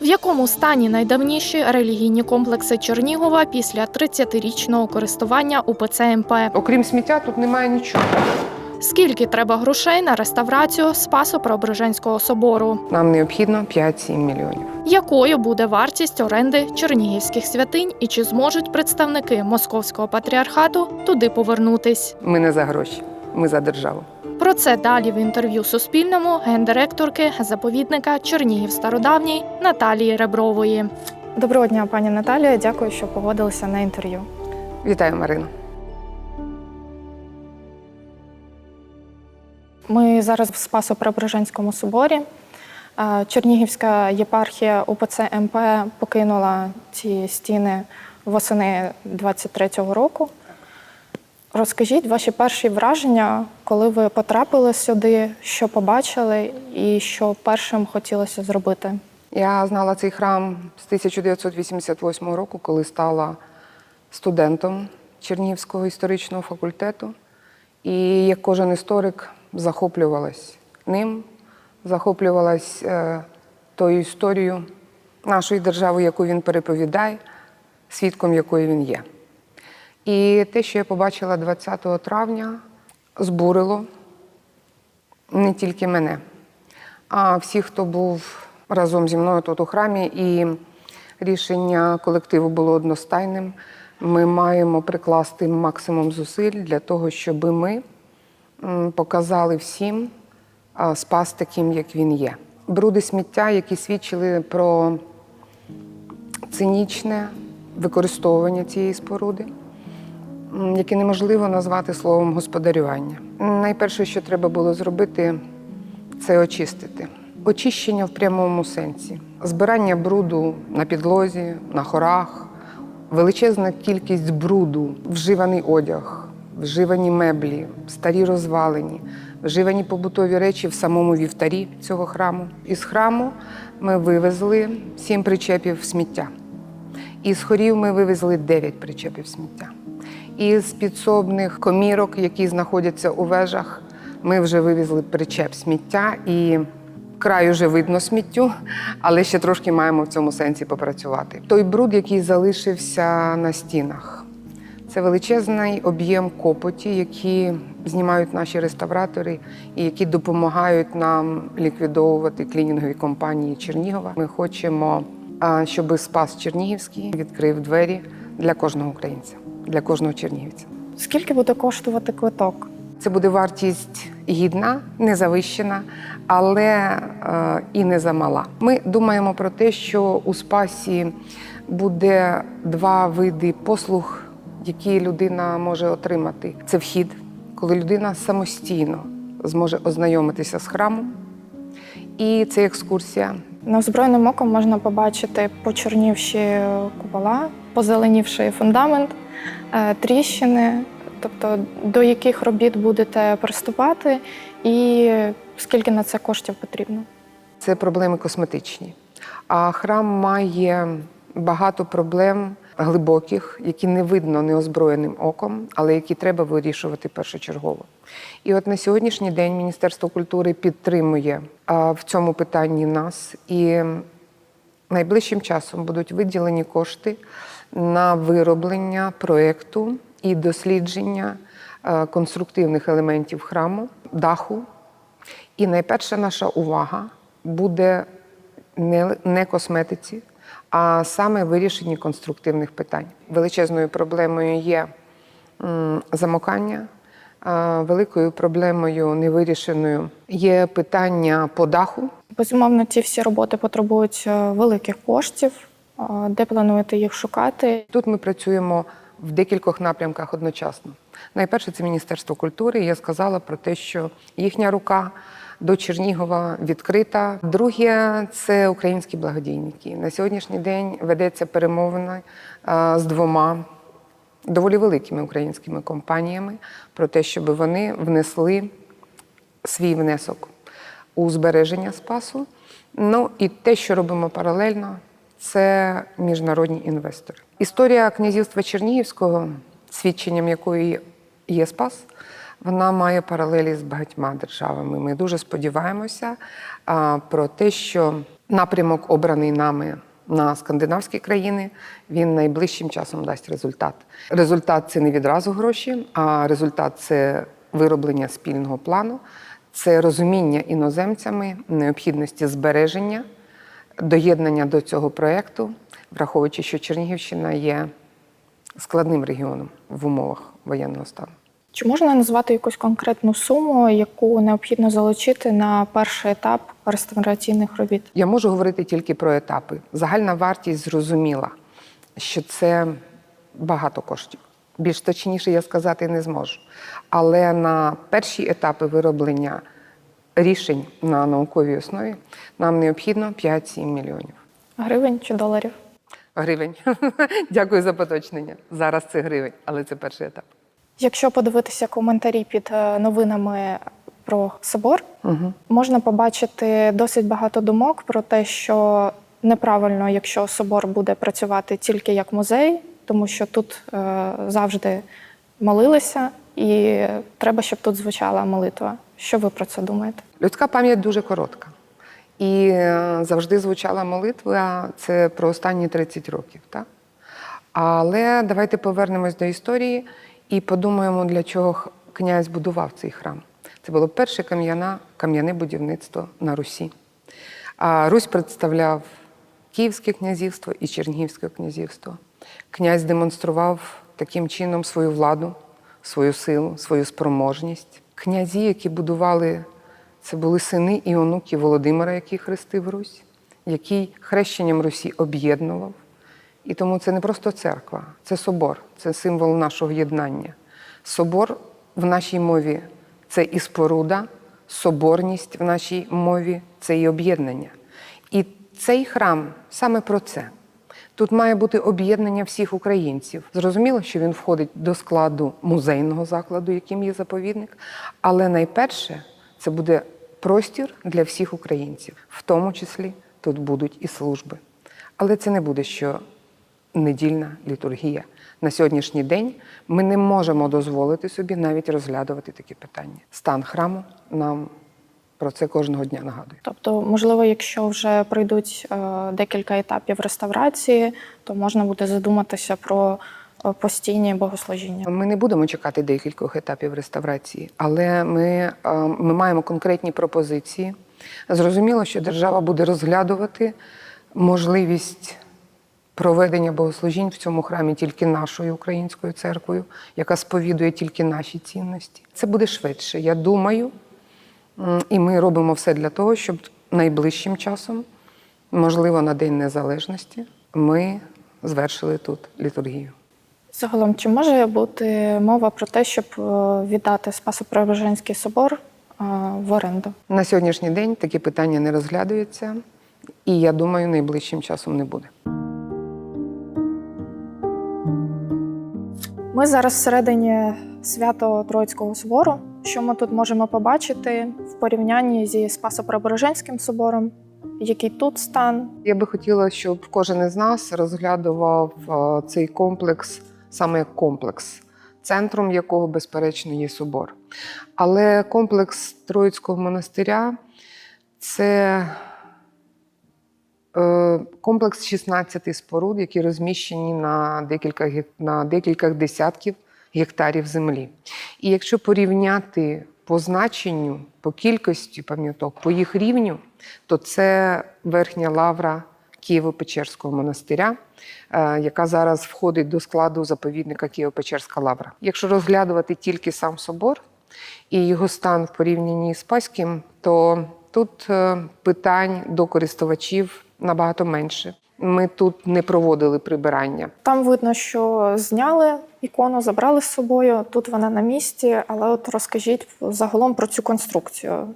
В якому стані найдавніші релігійні комплекси Чернігова після 30-річного користування УПЦ МП? Окрім сміття, тут немає нічого. Скільки треба грошей на реставрацію Спасо-Преображенського собору? Нам необхідно 5-7 мільйонів. Якою буде вартість оренди чернігівських святинь і чи зможуть представники московського патріархату туди повернутись? Ми не за гроші, ми за державу. Про це далі в інтерв'ю Суспільному гендиректорки заповідника Чернігів Стародавній Наталії Ребрової. Доброго дня, пані Наталія. Дякую, що погодилися на інтерв'ю. Вітаю, Марина. Ми зараз в Спасо-Преображенському соборі. Чернігівська єпархія УПЦ МП покинула ці стіни восени 23-го року. Розкажіть ваші перші враження, коли ви потрапили сюди, що побачили і що першим хотілося зробити. Я знала цей храм з 1988 року, коли стала студентом Чернігівського історичного факультету. І як кожен історик захоплювалась ним, захоплювалась е, тою історією нашої держави, яку він переповідає, свідком якої він є. І те, що я побачила 20 травня, збурило не тільки мене, а всіх, хто був разом зі мною тут у храмі, і рішення колективу було одностайним. Ми маємо прикласти максимум зусиль для того, щоб ми показали всім спас таким, як він є. Бруди сміття, які свідчили про цинічне використовування цієї споруди, м, яке неможливо назвати словом господарювання. Найперше, що треба було зробити, це очистити. Очищення в прямому сенсі. Збирання бруду на підлозі, на хорах, величезна кількість бруду, вживаний одяг, вживані меблі, старі розвалені, вживані побутові речі в самому вівтарі цього храму. Із храму ми вивезли сім причепів сміття. Із хорів ми вивезли 9 причепів сміття. Із підсобних комірок, які знаходяться у вежах, ми вже вивезли причеп сміття і край уже видно сміттю, але ще трошки маємо в цьому сенсі попрацювати. Той бруд, який залишився на стінах, це величезний об'єм копоті, які знімають наші реставратори і які допомагають нам ліквідовувати клінінгові компанії Чернігова. Ми хочемо, щоб Спас Чернігівський відкрив двері для кожного українця, для кожного чернігівця. Скільки буде коштувати квиток? Це буде вартість гідна, не завищена, але е, і не замала. Ми думаємо про те, що у спасі буде два види послуг, які людина може отримати. Це вхід, коли людина самостійно зможе ознайомитися з храмом, і це екскурсія. Неозброєним оком можна побачити почорнівші купола, позеленівший фундамент, тріщини, тобто до яких робіт будете приступати, і скільки на це коштів потрібно. Це проблеми косметичні. А храм має багато проблем глибоких, які не видно неозброєним оком, але які треба вирішувати першочергово. І от на сьогоднішній день Міністерство культури підтримує в цьому питанні нас і найближчим часом будуть виділені кошти на вироблення проєкту і дослідження е, конструктивних елементів храму, даху. І найперша наша увага буде не, косметиці, а саме вирішенні конструктивних питань. Величезною проблемою є замокання. Великою проблемою невирішеною є питання по даху. Безумовно, ці всі роботи потребують е, великих коштів. Де плануєте їх шукати? Тут ми працюємо в декількох напрямках одночасно. Найперше, це Міністерство культури. Я сказала про те, що їхня рука до Чернігова відкрита. Друге це українські благодійники. На сьогоднішній день ведеться перемовина з двома доволі великими українськими компаніями про те, щоб вони внесли свій внесок у збереження спасу. Ну і те, що робимо паралельно, це міжнародні інвестори. Історія князівства Чернігівського, свідченням якої є спас, вона має паралелі з багатьма державами. Ми дуже сподіваємося а, про те, що напрямок, обраний нами на скандинавські країни, він найближчим часом дасть результат. Результат це не відразу гроші, а результат це вироблення спільного плану, це розуміння іноземцями необхідності збереження, доєднання до цього проєкту, враховуючи, що Чернігівщина є складним регіоном в умовах воєнного стану. Чи можна назвати якусь конкретну суму, яку необхідно залучити на перший етап реставраційних робіт? Я можу говорити тільки про етапи. Загальна вартість зрозуміла, що це багато коштів. Більш точніше я сказати не зможу. Але на перші етапи вироблення рішень на науковій основі нам необхідно 5-7 мільйонів Гривень чи доларів? гривень. Дякую за поточнення. Зараз це гривень, але це перший етап. Якщо подивитися коментарі під е, новинами про собор, Угу. можна побачити досить багато думок про те, що неправильно, якщо собор буде працювати тільки як музей, тому що тут е, завжди молилися, і треба, щоб тут звучала молитва. Що ви про це думаєте? Людська пам'ять дуже коротка. І е, завжди звучала молитва це про останні 30 років. Так? Але давайте повернемось до історії і подумаємо, для чого князь будував цей храм. Це було перше кам'яне будівництво на Русі. А Русь представляв Київське князівство і Чернігівське князівство. Князь демонстрував таким чином свою владу, свою силу, свою спроможність. Князі, які будували, це були сини і онуки Володимира, який хрестив Русь, який хрещенням Русі об'єднував. І тому це не просто церква, це собор, це символ нашого єднання. Собор в нашій мові це і споруда, соборність в нашій мові це і об'єднання. І цей храм саме про це. Тут має бути об'єднання всіх українців. Зрозуміло, що він входить до складу музейного закладу, яким є заповідник, але найперше це буде простір для всіх українців, в тому числі тут будуть і служби. Але це не буде що недільна літургія. На сьогоднішній день ми не можемо дозволити собі навіть розглядувати такі питання. Стан храму нам про це кожного дня нагадує. Тобто, можливо, якщо вже пройдуть е, декілька етапів реставрації, то можна буде задуматися про е, постійні богослужіння. Ми не будемо чекати декількох етапів реставрації, але ми, е, ми маємо конкретні пропозиції. Зрозуміло, що держава буде розглядувати можливість проведення богослужінь в цьому храмі тільки нашою українською церквою, яка сповідує тільки наші цінності. Це буде швидше. Я думаю, і ми робимо все для того, щоб найближчим часом, можливо, на День Незалежності, ми звершили тут літургію. Загалом, чи може бути мова про те, щоб е, віддати Спасо-Преображенський собор е, в оренду? На сьогоднішній день такі питання не розглядаються, і я думаю, найближчим часом не буде. Ми зараз всередині свято Троїцького собору. Що ми тут можемо побачити в порівнянні зі Спасо-Преображенським собором? Який тут стан? Я би хотіла, щоб кожен із нас розглядував е, цей комплекс саме як комплекс, центром якого, безперечно, є собор. Але комплекс Троїцького монастиря це е, комплекс 16 споруд, які розміщені на декілька, на декілька десятків гектарів землі. І якщо порівняти по значенню, по кількості пам'яток, по їх рівню, то це верхня лавра Києво-Печерського монастиря, е, яка зараз входить до складу заповідника Києво-Печерська лавра. Якщо розглядувати тільки сам собор і його стан в порівнянні з Паським, то тут е, питань до користувачів набагато менше. Ми тут не проводили прибирання. Там видно, що зняли ікону, забрали з собою. Тут вона на місці, але от розкажіть загалом про цю конструкцію.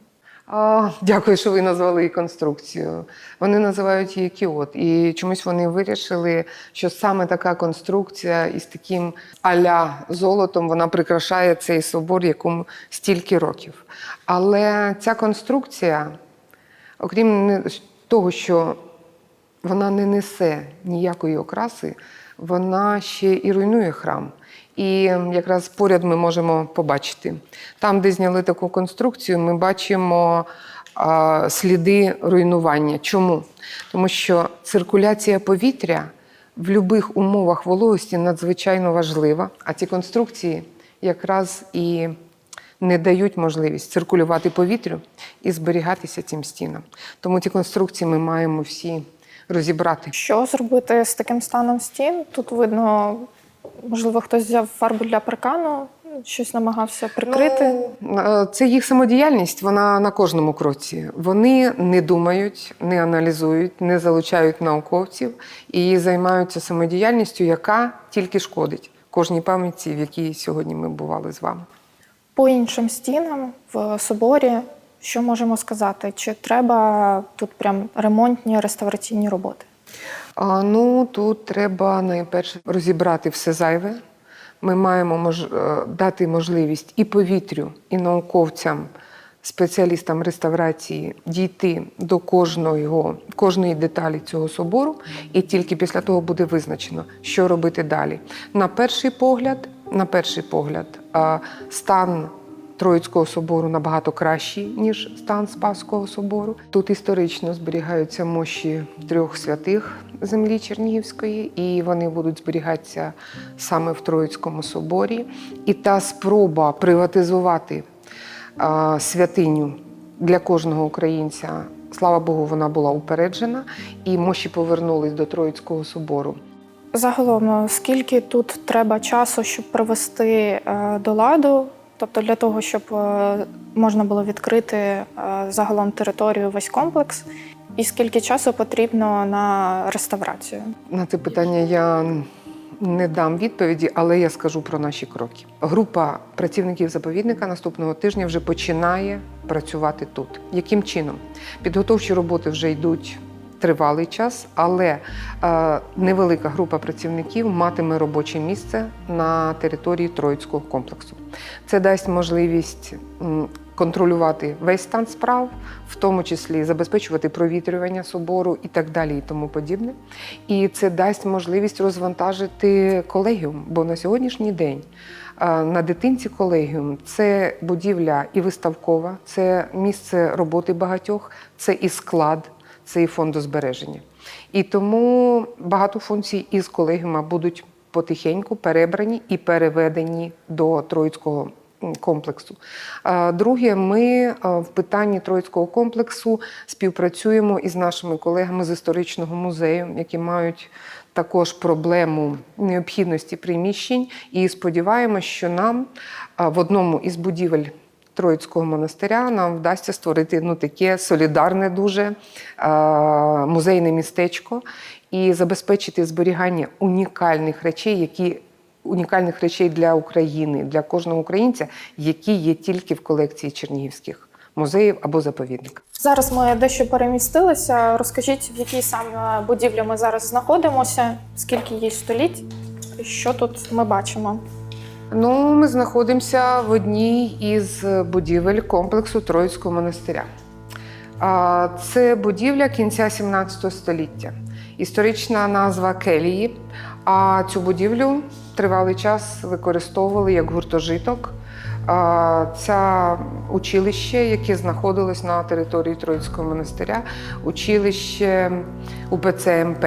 А, дякую, що ви назвали її конструкцію. Вони називають її кіот. І чомусь вони вирішили, що саме така конструкція із таким аля золотом вона прикрашає цей собор, якому стільки років. Але ця конструкція, окрім того, що вона не несе ніякої окраси, вона ще і руйнує храм. І якраз поряд ми можемо побачити. Там, де зняли таку конструкцію, ми бачимо а, сліди руйнування. Чому? Тому що циркуляція повітря в будь-яких умовах вологості надзвичайно важлива, а ці конструкції якраз і не дають можливість циркулювати повітрю і зберігатися цим стінам. Тому ці конструкції ми маємо всі розібрати. Що зробити з таким станом стін? Тут видно, можливо, хтось взяв фарбу для паркану, щось намагався прикрити. Ну, е, це їх самодіяльність, вона на кожному кроці. Вони не думають, не аналізують, не залучають науковців і займаються самодіяльністю, яка тільки шкодить кожній пам'ятці, в якій сьогодні ми бували з вами. По іншим стінам в соборі, що можемо сказати? Чи треба тут прям ремонтні реставраційні роботи? А, ну тут треба найперше розібрати все зайве. Ми маємо мож... е, дати можливість і повітрю, і науковцям, спеціалістам реставрації дійти до кожного, кожної деталі цього собору, і тільки після того буде визначено, що робити далі. На перший погляд, на перший погляд, стан Троїцького собору набагато кращий, ніж стан Спасського собору. Тут історично зберігаються мощі трьох святих землі Чернігівської, і вони будуть зберігатися саме в Троїцькому соборі. І та спроба приватизувати а, святиню для кожного українця, слава Богу, вона була упереджена, і мощі повернулись до Троїцького собору. Загалом, скільки тут треба часу, щоб привести е, до ладу, тобто для того, щоб е, можна було відкрити е, загалом територію весь комплекс, і скільки часу потрібно на реставрацію? На це питання я не дам відповіді, але я скажу про наші кроки. Група працівників заповідника наступного тижня вже починає працювати тут. Яким чином? Підготовчі роботи вже йдуть. Тривалий час, але е, невелика група працівників матиме робоче місце на території Троїцького комплексу. Це дасть можливість контролювати весь стан справ, в тому числі забезпечувати провітрювання собору і так далі, і тому подібне. І це дасть можливість розвантажити колегіум, бо на сьогоднішній день е, на дитинці колегіум це будівля і виставкова, це місце роботи багатьох, це і склад, це і фондозбереження. І тому багато функцій із колегіума будуть потихеньку перебрані і переведені до Троїцького комплексу. Друге, ми в питанні Троїцького комплексу співпрацюємо із нашими колегами з історичного музею, які мають також проблему необхідності приміщень, і сподіваємося, що нам в одному із будівель Троїцького монастиря нам вдасться створити ну, таке солідарне дуже е, музейне містечко і забезпечити зберігання унікальних речей, які унікальних речей для України, для кожного українця, які є тільки в колекції чернігівських музеїв або заповідників. Зараз ми дещо перемістилися. Розкажіть, в якій саме будівлі ми зараз знаходимося, скільки їй століть, і що тут ми бачимо? Ну, ми знаходимося в одній із будівель комплексу Троїцького монастиря. Це будівля кінця 17 століття. Історична назва Келії. А цю будівлю тривалий час використовували як гуртожиток. Це училище, яке знаходилось на території Троїцького монастиря, училище УПЦ МП.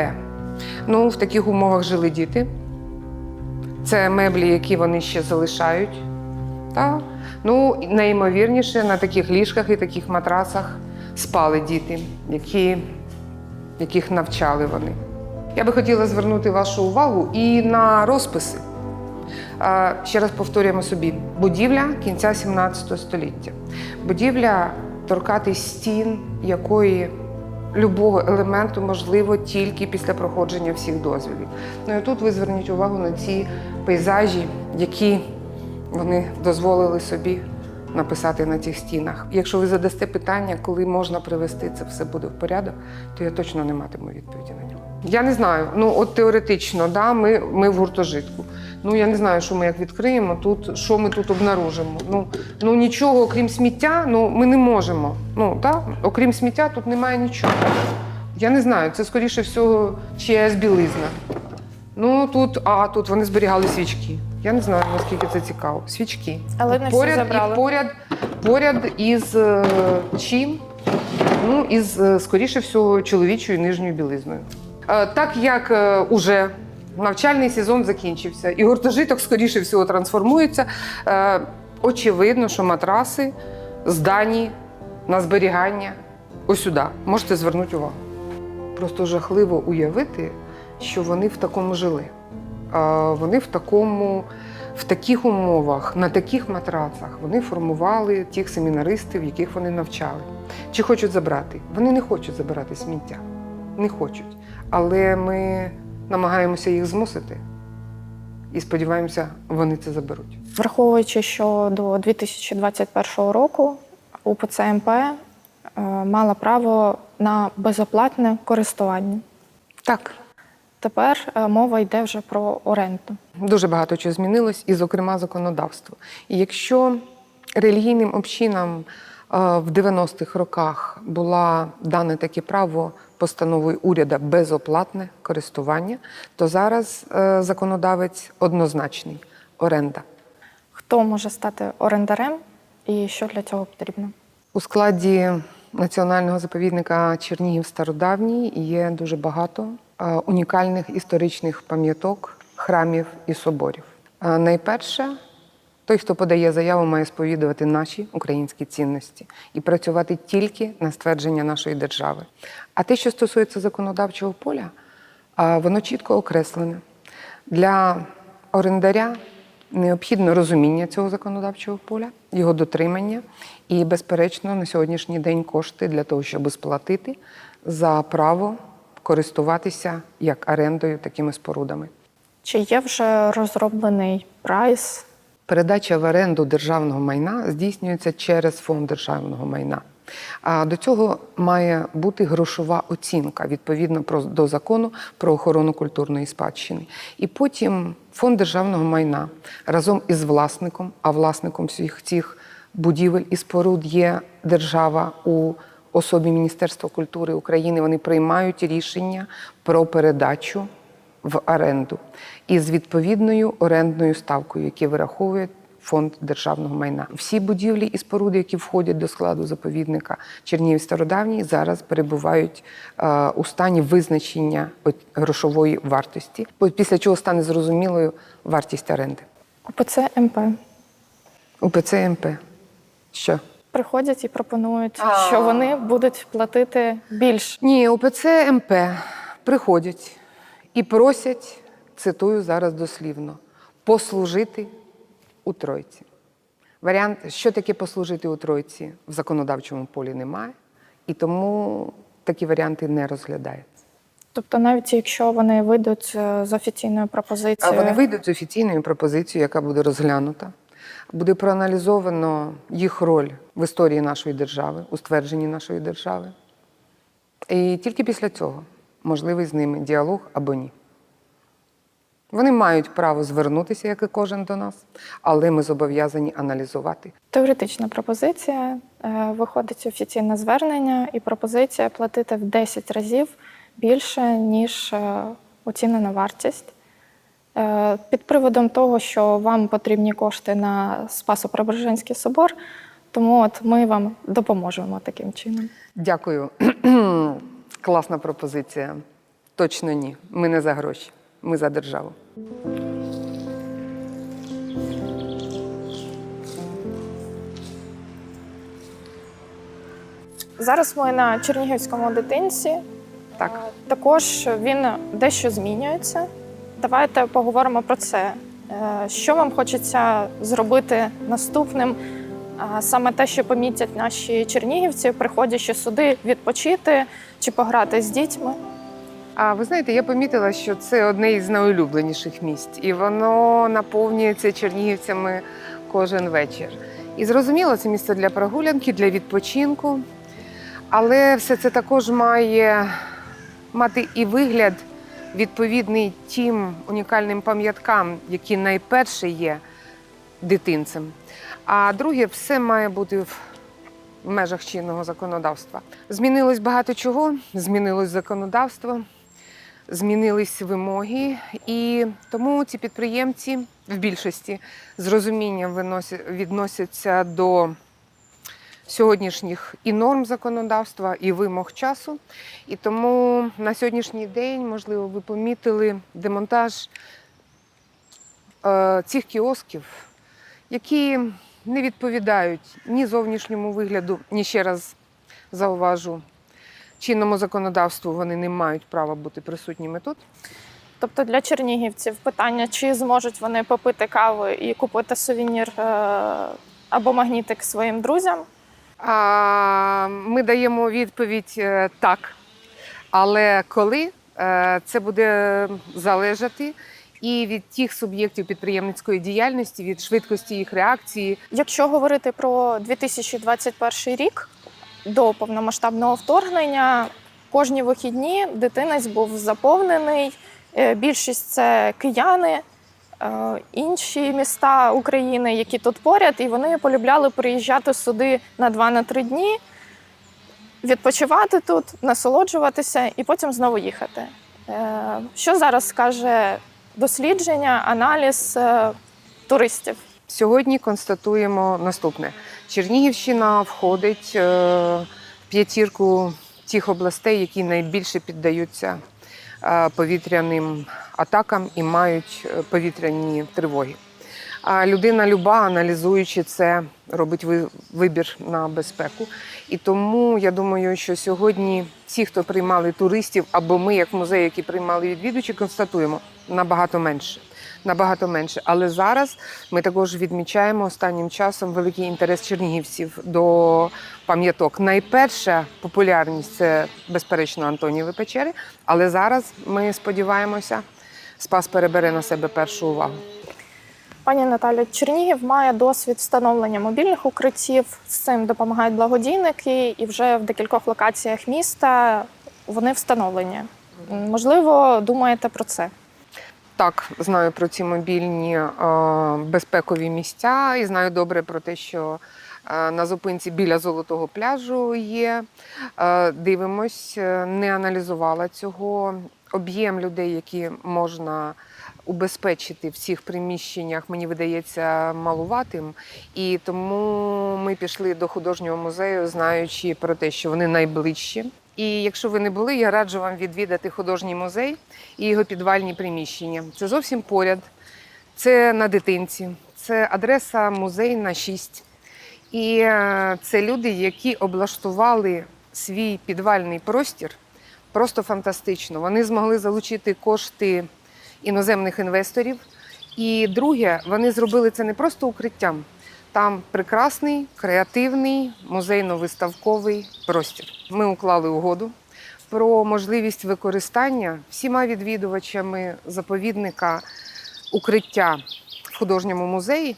Ну, в таких умовах жили діти. Це меблі, які вони ще залишають. Та? Ну, найімовірніше, на таких ліжках і таких матрасах спали діти, які, яких навчали вони. Я би хотіла звернути вашу увагу і на розписи. Ще раз повторюємо собі: будівля кінця 17 століття. Будівля торкатись стін, якої любого елементу можливо тільки після проходження всіх дозвілів. Ну і тут ви зверніть увагу на ці пейзажі, які вони дозволили собі написати на цих стінах. Якщо ви задасте питання, коли можна привести це все буде в порядок, то я точно не матиму відповіді на нього. Я не знаю. Ну от теоретично, да, ми, ми в гуртожитку. Ну я не знаю, що ми як відкриємо тут, що ми тут обнаружимо. Ну, ну нічого, окрім сміття, ну ми не можемо. Ну так, окрім сміття, тут немає нічого. Я не знаю, це скоріше всього чиясь білизна. Ну тут, а тут вони зберігали свічки. Я не знаю, наскільки це цікаво. Свічки. Але не всі поряд, забрали. І поряд, поряд із е, чим Ну, із, е, скоріше всього, чоловічою нижньою білизною. Е, Так як е, уже навчальний сезон закінчився, і гуртожиток, скоріше всього, трансформується, е, очевидно, що матраси здані на зберігання ось сюди. Можете звернути увагу. Просто жахливо уявити, що вони в такому жили. Вони в такому, в таких умовах, на таких матрацах вони формували тих семінаристів, яких вони навчали. Чи хочуть забрати? Вони не хочуть забирати сміття. Не хочуть. Але ми намагаємося їх змусити і сподіваємося, вони це заберуть. Враховуючи, що до 2021 року УПЦ МП е, мала право на безоплатне користування. Так, Тепер е, мова йде вже про оренду. Дуже багато чого змінилось, і, зокрема, законодавство. І якщо релігійним общинам е, в 90-х роках була дане таке право постановою уряду безоплатне користування, то зараз е, законодавець однозначний оренда. Хто може стати орендарем і що для цього потрібно? У складі національного заповідника Чернігів Стародавній є дуже багато унікальних історичних пам'яток, храмів і соборів. Е, Найперше, той, хто подає заяву, має сповідувати наші українські цінності і працювати тільки на ствердження нашої держави. А те, що стосується законодавчого поля, е, воно чітко окреслене. Для орендаря необхідно розуміння цього законодавчого поля, його дотримання і, безперечно, на сьогоднішній день кошти для того, щоб сплатити за право користуватися як орендою такими спорудами. Чи є вже розроблений прайс? Передача в оренду державного майна здійснюється через фонд державного майна. А до цього має бути грошова оцінка відповідно до закону про охорону культурної спадщини. І потім фонд державного майна разом із власником, а власником всіх цих будівель і споруд є держава у особі Міністерства культури України. Вони приймають рішення про передачу в оренду із відповідною орендною ставкою, яку вираховує фонд державного майна. Всі будівлі і споруди, які входять до складу заповідника Чернігів Стародавній, зараз перебувають е, у стані визначення грошової вартості, після чого стане зрозумілою вартість оренди. УПЦ МП У ПЦМП. Що? Приходять і пропонують, що вони будуть платити більше. Ні, УПЦ МП приходять і просять, цитую зараз дослівно, послужити у Тройці. Варіант, що таке послужити у Тройці, в законодавчому полі немає, і тому такі варіанти не розглядаються. Тобто, навіть якщо вони вийдуть е, з офіційною А вони вийдуть з офіційною пропозицією, яка буде розглянута. Буде проаналізовано їх роль в історії нашої держави, у ствердженні нашої держави. І тільки після цього можливий з ними діалог або ні. Вони мають право звернутися, як і кожен до нас, але ми зобов'язані аналізувати. теоретична пропозиція е, виходить офіційне звернення, і пропозиція платити в 10 разів більше, ніж е, оцінена вартість. Е, Під приводом того, що вам потрібні кошти на Спасо-Преображенський собор, тому от ми вам допоможемо таким чином. Дякую. Класна пропозиція. Точно ні. Ми не за гроші, ми за державу. Зараз ми на Чернігівському дитинці. Так. Е, Також він дещо змінюється. Давайте поговоримо про це. Е, Що вам хочеться зробити наступним? Саме те, що помітять наші чернігівці, приходячи сюди відпочити чи пограти з дітьми. А ви знаєте, я помітила, що це одне із найулюбленіших місць, і воно наповнюється чернігівцями кожен вечір. І зрозуміло, це місце для прогулянки, для відпочинку. Але все це також має мати і вигляд відповідний тим унікальним пам'яткам, які найперше є дитинцем. А друге, все має бути в межах чинного законодавства. Змінилось багато чого, змінилось законодавство, змінились вимоги, і тому ці підприємці в більшості з розумінням відносяться до сьогоднішніх і норм законодавства, і вимог часу. І тому на сьогоднішній день, можливо, ви помітили демонтаж е, цих кіосків, які не відповідають ні зовнішньому вигляду, ні ще раз зауважу, чинному законодавству вони не мають права бути присутніми тут. Тобто для чернігівців питання, чи зможуть вони попити каву і купити сувенір е, або магнітик своїм друзям. Ми даємо відповідь е, так. Але коли е, це буде залежати і від тих суб'єктів підприємницької діяльності, від швидкості їх реакції, Якщо говорити про 2021 рік до повномасштабного вторгнення, кожні вихідні дитинець був заповнений. Е, Більшість це кияни, інші міста України, які тут поряд, і вони полюбляли приїжджати сюди на 2-3 дні, відпочивати тут, насолоджуватися і потім знову їхати. Е, Що зараз скаже дослідження, аналіз е, туристів? Сьогодні констатуємо наступне: Чернігівщина входить е, в п'ятірку тих областей, які найбільше піддаються е, повітряним атакам і мають е, повітряні тривоги. А людина люба, аналізуючи це, робить ви- вибір на безпеку. І тому я думаю, що сьогодні ті, хто приймали туристів, або ми, як музей, які приймали відвідувачі, констатуємо набагато менше. Набагато менше. Але зараз ми також відмічаємо останнім часом великий інтерес чернігівців до пам'яток. Найперша популярність це безперечно Антонієві печери, але зараз ми сподіваємося, Спас перебере на себе першу увагу. Пані Наталя, Чернігів має досвід встановлення мобільних укриттів. З цим допомагають благодійники, і вже в декількох локаціях міста вони встановлені. Можливо, думаєте про це? Так, знаю про ці мобільні е, безпекові місця і знаю добре про те, що е, на зупинці біля золотого пляжу є. Е, дивимось, не аналізувала цього. Об'єм людей, які можна убезпечити в цих приміщеннях, мені видається малуватим. І тому ми пішли до художнього музею, знаючи про те, що вони найближчі. І якщо ви не були, я раджу вам відвідати художній музей і його підвальні приміщення. Це зовсім поряд, це на дитинці, це адреса музейна 6. І е, це люди, які облаштували свій підвальний простір просто фантастично. Вони змогли залучити кошти іноземних інвесторів. І друге, вони зробили це не просто укриттям. Там прекрасний, креативний музейно-виставковий простір. Ми уклали угоду про можливість використання всіма відвідувачами заповідника укриття в художньому музеї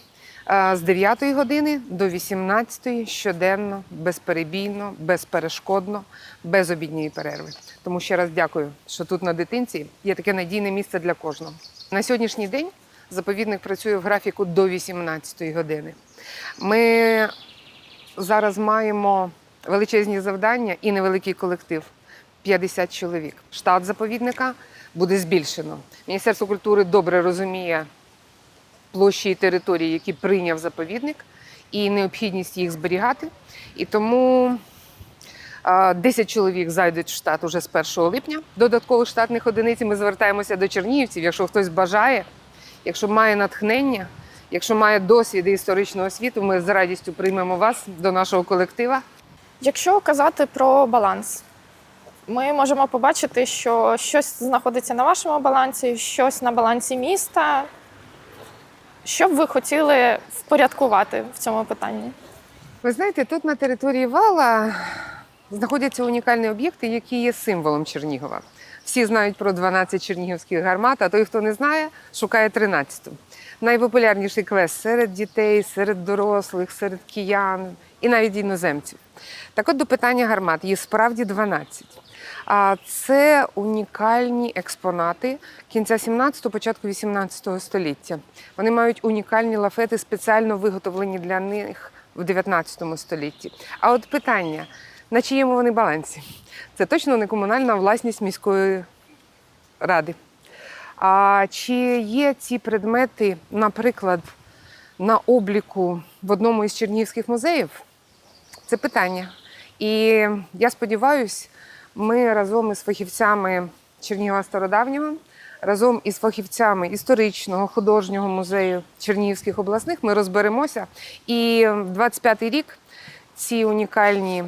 е, з 9 години до 18 щоденно, безперебійно, безперешкодно, без обідньої перерви. Тому ще раз дякую, що тут на дитинці є таке надійне місце для кожного. На сьогоднішній день заповідник працює в графіку до 18-ї години. Ми зараз маємо величезні завдання і невеликий колектив 50 чоловік. Штат заповідника буде збільшено. Міністерство культури добре розуміє площі і території, які прийняв заповідник, і необхідність їх зберігати. І тому 10 чоловік зайдуть в штат уже з 1 липня. Додаткових штатних одиниць ми звертаємося до чернігівців, якщо хтось бажає, якщо має натхнення, якщо має досвід і історичну освіту, ми з радістю приймемо вас до нашого колектива. Якщо казати про баланс, ми можемо побачити, що щось знаходиться на вашому балансі, щось на балансі міста. Що б ви хотіли впорядкувати в цьому питанні? Ви знаєте, тут на території вала знаходяться унікальні об'єкти, які є символом Чернігова. Всі знають про 12 чернігівських гармат, а той, хто не знає, шукає 13-ту. Найпопулярніший квест серед дітей, серед дорослих, серед киян і навіть іноземців. Так от до питання гармат, їх справді 12. А це унікальні експонати кінця 17-го, початку 18 століття. Вони мають унікальні лафети, спеціально виготовлені для них в 19 столітті. А от питання: на чиєму вони балансі? Це точно не комунальна власність міської ради. А чи є ці предмети, наприклад, на обліку в одному із чернігівських музеїв? Це питання. І я сподіваюся, ми разом із фахівцями Чернігова Стародавнього, разом із фахівцями історичного художнього музею Чернігівських обласних ми розберемося. І 25-й рік ці унікальні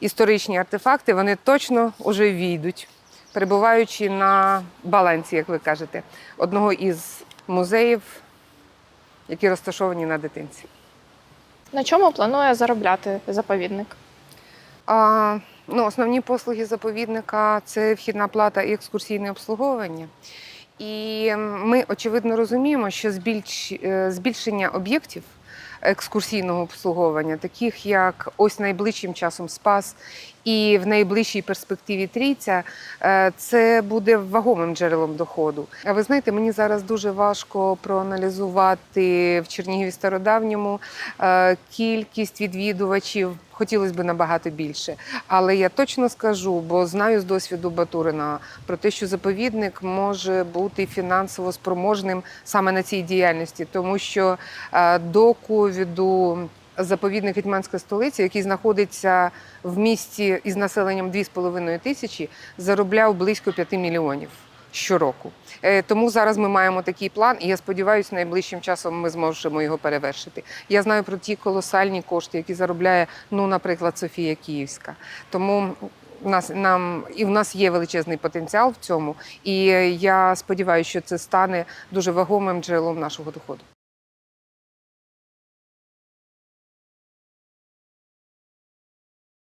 історичні артефакти вони точно вже війдуть, перебуваючи на балансі, як ви кажете, одного із музеїв, які розташовані на дитинці. На чому планує заробляти заповідник? А, ну, основні послуги заповідника це вхідна плата і екскурсійне обслуговування. І ми очевидно розуміємо, що збільш, е, збільшення об'єктів екскурсійного обслуговування, таких як ось найближчим часом Спас і в найближчій перспективі Трійця, е, це буде вагомим джерелом доходу. А ви знаєте, мені зараз дуже важко проаналізувати в Чернігові стародавньому е, кількість відвідувачів. Хотілося б набагато більше. Але я точно скажу, бо знаю з досвіду Батурина про те, що заповідник може бути фінансово спроможним саме на цій діяльності, тому що е, до ковіду заповідник Гетьманська столиця, який знаходиться в місті із населенням 2,5 тисячі, заробляв близько 5 мільйонів щороку. Е, Тому зараз ми маємо такий план, і я сподіваюся, найближчим часом ми зможемо його перевершити. Я знаю про ті колосальні кошти, які заробляє, ну, наприклад, Софія Київська. Тому нас нам і в нас є величезний потенціал в цьому. І я сподіваюся, що це стане дуже вагомим джерелом нашого доходу.